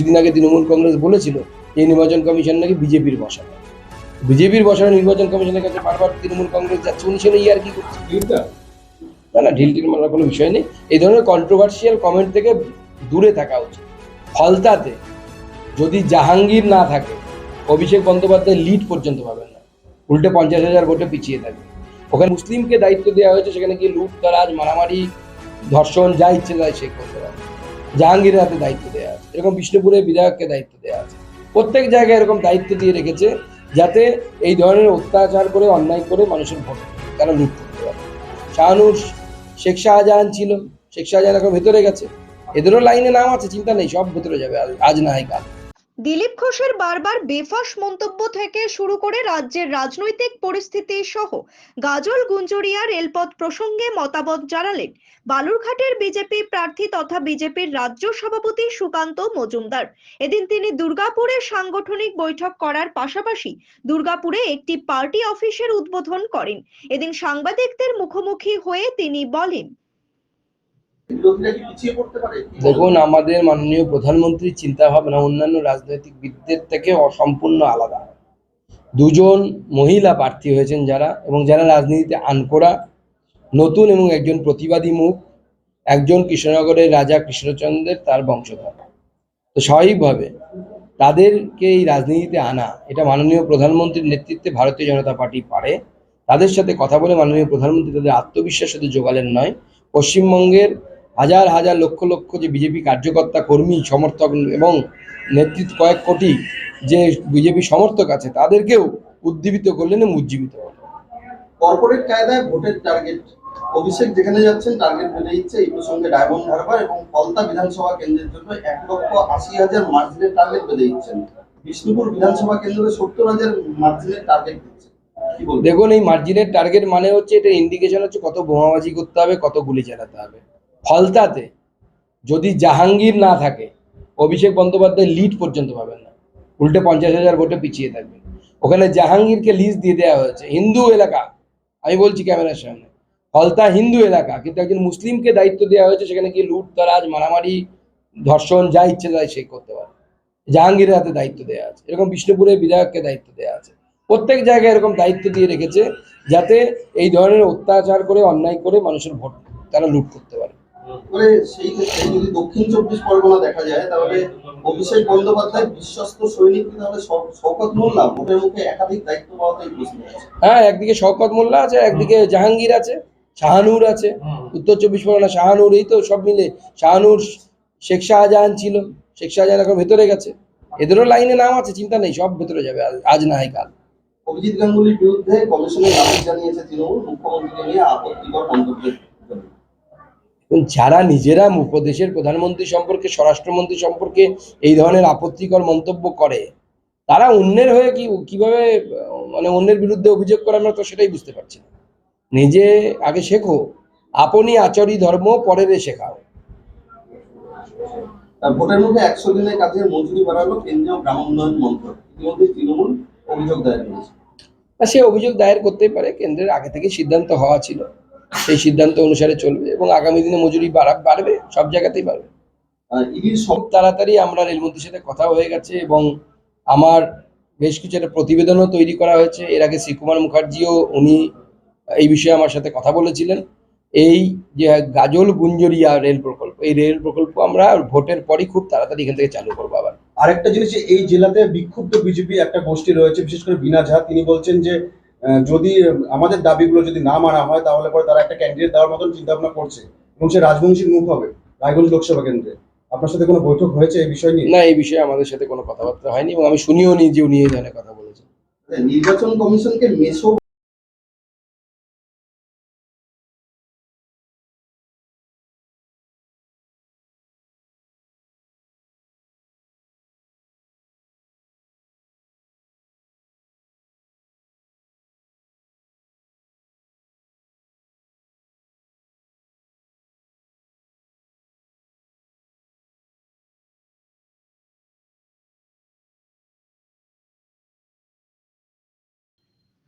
কিছুদিন আগে তৃণমূল কংগ্রেস বলেছিল এই নির্বাচন কমিশন নাকি বিজেপির বসানো। বিজেপির বসানো নির্বাচন কমিশনের কাছে বারবার তৃণমূল কংগ্রেস যাচ্ছে উনি ছিল ইয়ার কি করছে? না না ঢিল টিল মারার কোনো বিষয় নেই। এই ধরনের কন্ট্রোভার্সিয়াল কমেন্ট থেকে দূরে থাকা উচিত। ফলতাতে যদি জাহাঙ্গীর না থাকে অভিষেক বন্দ্যোপাধ্যায় লিড পর্যন্ত পাবেন না। উল্টে পঞ্চাশ হাজার ভোটে পিছিয়ে থাকবে। ওখানে মুসলিমকে দায়িত্ব দেওয়া হয়েছে সেখানে গিয়ে লুট তারাজ মারামারি ধর্ষণ যা ইচ্ছে তাই সে করতে পারে জাহাঙ্গীরের হাতে দায়িত্ব দেওয়া আছে। এরকম বিষ্ণুপুরে বিধায়ককে দায়িত্ব দেওয়া আছে। প্রত্যেক জায়গায় এরকম দায়িত্ব দিয়ে রেখেছে যাতে এই ধরনের অত্যাচার করে, অন্যায় করে মানুষের ভোট তারা লুট করতে পারে। শাহানুর শেখ শাহজাহান ছিল, শেখ শাহজাহান এখন ভেতরে গেছে। এদেরও লাইনে নাম আছে, চিন্তা নেই, সব ভেতরে যাবে, আজ- আজ না হয় কাল। দিলীপ ঘোষের বারবার বেফাস মন্তব্য থেকে শুরু করে রাজ্যের রাজনৈতিক পরিস্থিতি সহ গাজল গুঞ্জরিয়া রেলপথ প্রসঙ্গে মতামত জানালেন বালুরঘাটের বিজেপি প্রার্থী তথা বিজেপির রাজ্য সভাপতি সুকান্ত মজুমদার। এদিন তিনি দুর্গাপুরে সাংগঠনিক বৈঠক করার পাশাপাশি দুর্গাপুরে একটি পার্টি অফিসের উদ্বোধন করেন। এদিন সাংবাদিকদের মুখোমুখি হয়ে তিনি বলেন বিরোধীরা কি পিছিয়ে পড়তে পারে দেখুন, আমাদের মাননীয় প্রধানমন্ত্রীর চিন্তা ভাবনা অন্যান্য রাজনৈতিকবিদদের থেকে অসম্পূর্ণ আলাদা। দুজন মহিলা প্রার্থী হয়েছেন যারা, এবং যারা রাজনীতিতে আনকোড়া নতুন এবং একজন প্রতিবাদী মুখ, একজন কৃষ্ণনগরের রাজা কৃষ্ণচন্দ্রের তার বংশধর। তো স্বাভাবিকভাবে তাদেরকে এই রাজনীতিতে আনা, এটা মাননীয় প্রধানমন্ত্রীর নেতৃত্বে ভারতীয় জনতা পার্টি পারে, তাদের সাথে কথা বলে মাননীয় প্রধানমন্ত্রী তাদের আত্মবিশ্বাস শুধু যোগালেন নয়। পশ্চিমবঙ্গের হাজার হাজার লক্ষ লক্ষ যে বিজেপি কার্যকর্তা কর্মী সমর্থক এবং নেতৃত্ব কয়েক কোটি যে বিজেপি সমর্থক আছে তাদেরকেও উদ্দীপিত করলেন এবং উজ্জীবিত করলেন কর্পোরেট কায়দায় ভোটের টার্গেট অভিষেক যেখানে যাচ্ছেন টার্গেট বেড়ে দিচ্ছে এই প্রসঙ্গে ডায়মন্ড হারবার এবং ফলতা বিধানসভা কেন্দ্রের জন্য এক লক্ষ আশি হাজার মার্জিনের টার্গেট বেঁধে দিচ্ছেন। বিষ্ণুপুর বিধানসভা কেন্দ্রে সত্তর হাজার মার্জিনের টার্গেট দিচ্ছে। দেখুন এই মার্জিনের টার্গেট মানে হচ্ছে এটা ইন্ডিকেশন হচ্ছে কত বোমাবাজি করতে হবে কত গুলি চালাতে হবে। ফলতাতে যদি জাহাঙ্গীর না থাকে, অভিষেক বন্দ্যোপাধ্যায় লিড পর্যন্ত পাবেন না। উল্টে পঞ্চাশ হাজার ভোটে পিছিয়ে থাকবে ওখানে জাহাঙ্গীরকে লিজ দিয়ে দেওয়া হয়েছে, হিন্দু এলাকা। আমি বলছি ক্যামেরার সামনে, ফলতা হিন্দু এলাকা, কিন্তু একজন মুসলিমকে দায়িত্ব দেওয়া হয়েছে, সেখানে কি লুট, তারাজ, মারামারি, ধর্ষণ, যা ইচ্ছে তাই সে করতে পারে। জাহাঙ্গীরের হাতে দায়িত্ব দেওয়া আছে। এরকম বিষ্ণুপুরে বিধায়ককে দায়িত্ব দেওয়া আছে। প্রত্যেক জায়গায় এরকম দায়িত্ব দিয়ে রেখেছে, যাতে এই ধরনের অত্যাচার করে, অন্যায় করে মানুষের ভোট, তারা লুট করতে মানে সেই ক্ষেত্রে যদি দক্ষিণ চব্বিশ পরগনা দেখা যায় তাহলে অভিষেক বন্দ্যোপাধ্যায় বিশ্বস্ত সৈনিক তাহলে শওকত মোল্লা ভোটের মুখে একাধিক দায়িত্ব পাওয়াতেই আছে হ্যাঁ একদিকে শওকত মোল্লা আছে একদিকে জাহাঙ্গীর আছে শাহানুর আছে। উত্তর চব্বিশ পরগনা শাহানুর এই তো সব মিলে শাহানুর শেখ শাহজাহান ছিল শেখ শাহজাহান এখন ভেতরে গেছে। এদেরও লাইনে নাম আছে চিন্তা নেই সব ভেতরে যাবে আজ- না হয় কাল। অভিজিৎ গাঙ্গুলির বিরুদ্ধে কমিশনের দাবি জানিয়েছে তৃণমূল মুখ্যমন্ত্রীকে নিয়ে আপত্তিকর মন্তব্যের যারা নিজেরা উপদেশের প্রধানমন্ত্রী সম্পর্কে স্বরাষ্ট্রমন্ত্রী সম্পর্কে এই ধরনের আপত্তিকর মন্তব্য করে তারা অন্যের হয়ে কি কীভাবে মানে অন্যের বিরুদ্ধে অভিযোগ করে আমরা তো সেটাই বুঝতে পারছি না। নিজে আগে শেখো আপনি আচরি ধর্ম পরেরে শেখাও। আর ভোটের মুখে একশো দিনের কাজের মজুরি বাড়ালো কেন্দ্রীয় গ্রামোন্নয়ন মন্ত্রক। ইতিমধ্যে তৃণমূল অভিযোগ দায়ের করেছে। সে অভিযোগ দায়ের করতেই পারে কেন্দ্রের আগে থেকে সিদ্ধান্ত হওয়া ছিল। সেই সিদ্ধান্ত অনুসারে চলবে এবং আগামী দিনে মজুরি বাড়া বাড়বে সব জায়গাতেই বাড়বে। সব তাড়াতাড়ি আমরা রেলমন্ত্রীর সাথে কথা হয়ে গেছে এবং আমার বেশ কিছু একটা প্রতিবেদনও তৈরি করা হয়েছে। এর আগে শ্রীকুমার মুখার্জিও উনি এই বিষয়ে আমার সাথে কথা বলেছিলেন। এই যে গাজল গুঞ্জরিয়া রেল প্রকল্প এই রেল প্রকল্প আমরা ভোটের পরই খুব তাড়াতাড়ি এখান থেকে চালু করব আবার। আরেকটা জিনিস এই জেলাতে বিক্ষুব্ধ বিজেপি একটা গোষ্ঠী রয়েছে বিশেষ করে বিনা ঝা। তিনি বলছেন যে যদি আমাদের দাবিগুলো যদি না মানা হয় তাহলে পরে তারা একটা ক্যান্ডিডেট দেওয়ার মতন চিন্তা ভাবনা করছে এবং সে রাজবংশীর মুখ হবে রায়গঞ্জ লোকসভা কেন্দ্রে। আপনার সাথে কোনো বৈঠক হয়েছে এই বিষয় নিয়ে? না এই বিষয়ে আমাদের সাথে কোনো কথাবার্তা হয়নি এবং আমি শুনিও নি যে উনি এই ধরনের কথা বলেছেন। নির্বাচন কমিশনকে মেসো